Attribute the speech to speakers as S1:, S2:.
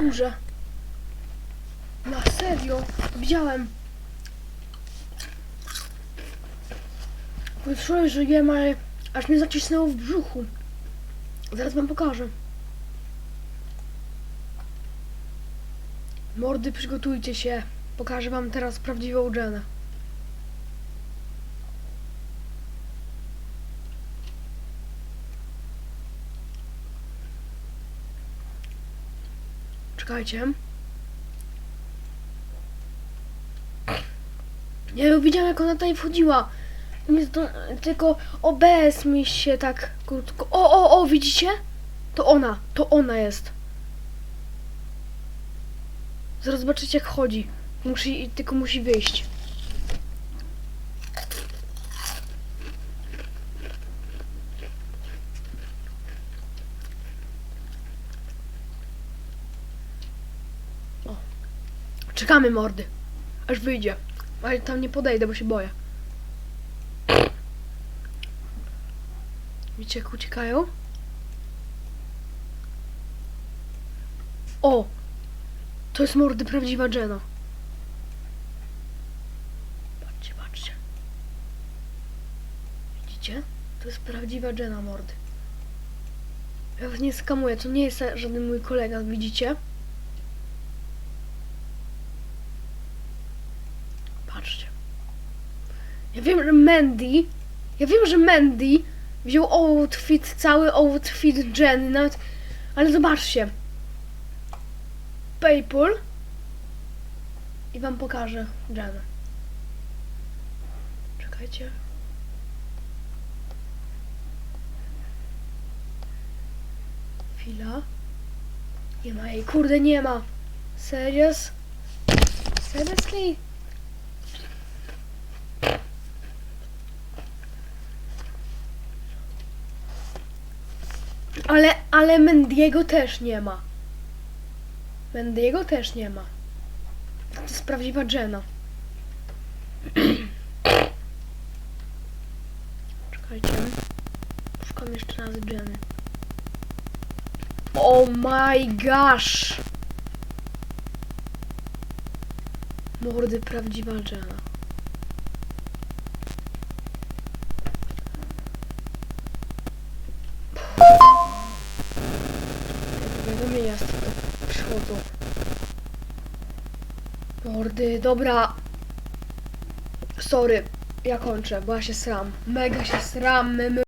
S1: górze. Na serio, widziałem. Że jem, ale aż mnie zacisnęło w brzuchu. Zaraz wam pokażę. Mordy, przygotujcie się. Pokażę wam teraz prawdziwą Jenę. Czekajcie. Ja widziałem jak ona tutaj wchodziła. To, tylko OBS mi się tak krótko. O, o, o, widzicie? To ona, to ona jest. Zaraz zobaczycie jak chodzi. Musi, tylko musi wyjść. Czekamy mordy. Aż wyjdzie. Ale tam nie podejdę, bo się boję. Widzicie jak uciekają? O! To jest mordy prawdziwa Jenna. Patrzcie, patrzcie. Widzicie? To jest prawdziwa Jenna mordy. Ja was nie skamuję, to nie jest żaden mój kolega, widzicie? Patrzcie. Ja wiem, że Mandy. Ja wiem, że Mandy wziął outfit, cały outfit Jenny, nawet. Ale zobaczcie. Paypal. I wam pokażę Jenę. Czekajcie. Chwila. Nie ma jej, kurde, nie ma. Serious? Seriously? Ale, ale Mendiego też nie ma. Mendiego też nie ma. To jest prawdziwa Jenna. Czekajcie. Szukam jeszcze raz Jenny. Oh my gosh! Mordy prawdziwa Jenna. Powiadomienia z tego przychodzą. Mordy, dobra. Sorry, ja kończę, bo ja się sram. Mega się sram, my, my